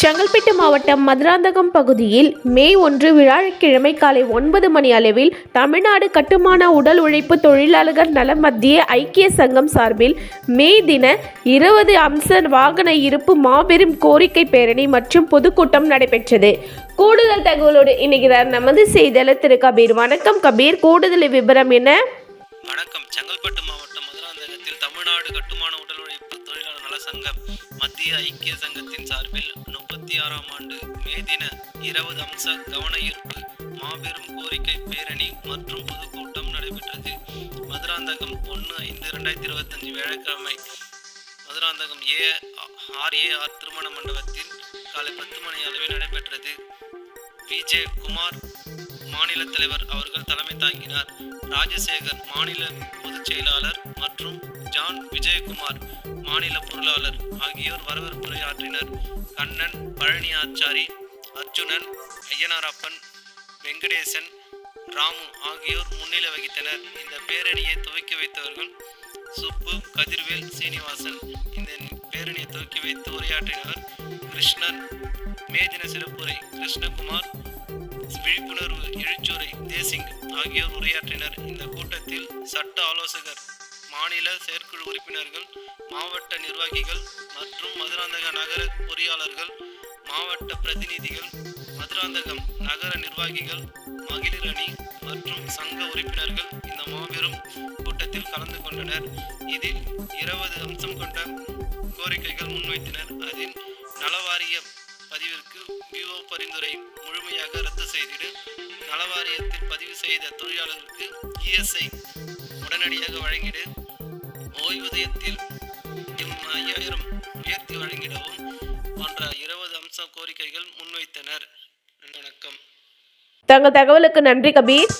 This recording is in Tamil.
செங்கல்பட்டு மாவட்டம் மதுராந்தகம் பகுதியில் மே ஒன்று விழாழக்கிழமை காலை ஒன்பது மணி அளவில் தமிழ்நாடு கட்டுமான உடல் உழைப்பு தொழிலாளர்கள் நல மத்திய ஐக்கிய சங்கம் சார்பில் மே தின இருபது அம்ச வாகன இருப்பு மாபெரும் கோரிக்கை பேரணி மற்றும் பொதுக்கூட்டம் நடைபெற்றது. கூடுதல் தகவலோடு இணைகிறார் நமது செய்தியாளர் திரு. கபீர். வணக்கம் கபீர். கூடுதல் விவரம் என்ன? வணக்கம். செங்கல்பட்டு மாவட்டம் மதுராந்தகத்தில் தமிழ்நாடு கட்டுமான உடல் உழைப்பு தொழிலாளர் நல சங்கம் இந்திய ஐக்கிய சங்கத்தின் சார்பில் முப்பத்தி ஆறாம் ஆண்டு மே தின இருபது அம்ச கவன ஈர்ப்பு மாபெரும் கோரிக்கை பேரணி மற்றும் பொதுக்கூட்டம் நடைபெற்றது. மதுராந்தகம் ஒன்று ஐந்து ரெண்டாயிரத்தி இருபத்தஞ்சு வியாழக்கிழமை. மதுராந்தகம் ஏ ஆர்ஏஆர் திருமண மண்டபத்தில் காலை பத்து மணி அளவில் நடைபெற்றது. விஜே குமார் மாநில தலைவர் அவர்கள் தலைமை தாங்கினார். ராஜசேகர் மாநில பொதுச் செயலாளர் மற்றும் ஜான் விஜயகுமார் மாநில பொருளாளர் ஆகியோர் வரவேற்புரையாற்றினர் கண்ணன் பழனி ஆச்சாரி அர்ஜுனன் ஐயனாரப்பன் வெங்கடேசன் ராமு ஆகியோர் முன்னிலை வகித்தனர். இந்த பேரணியை துவக்கி வைத்தவர்கள் சுப்பு கதிர்வேல் சீனிவாசன் இந்த பேரணியை துவக்கி வைத்து உரையாற்றினவர் கிருஷ்ணன் மேதின சிறப்புரை கிருஷ்ணகுமார் விழிப்புணர்வு எழுச்சுரை தேசிங் ஆகியோர் உரையாற்றினர். இந்த கூட்டத்தில் சட்ட ஆலோசகர் மாநில செயற்குழு உறுப்பினர்கள் மாவட்ட நிர்வாகிகள் மற்றும் மதுராந்தக நகர பொறியாளர்கள் மாவட்ட பிரதிநிதிகள் மதுராந்தகம் நகர நிர்வாகிகள் மகளிர் அணி மற்றும் சங்க உறுப்பினர்கள் இந்த மாபெரும் கூட்டத்தில் கலந்து கொண்டனர். இதில் இருபது அம்சம் கொண்ட கோரிக்கைகள் முன்வைத்தனர். அதில் நலவாரிய பதிவிற்கு விஓ பரிந்துரை முழுமையாக ரத்து செய்திடு. நலவாரியத்தில் பதிவு செய்த தொழிலாளர்களுக்கு இஎஸ்ஐ உடனடியாக வழங்கிடு. ஓய்வூதியத்தில் எம் ஐயாயிரம் உயர்த்தி வழங்கிடவும் போன்ற இருபது அம்ச கோரிக்கைகள் முன்வைத்தனர். வணக்கம். தங்கள் தகவலுக்கு நன்றி கபீர்.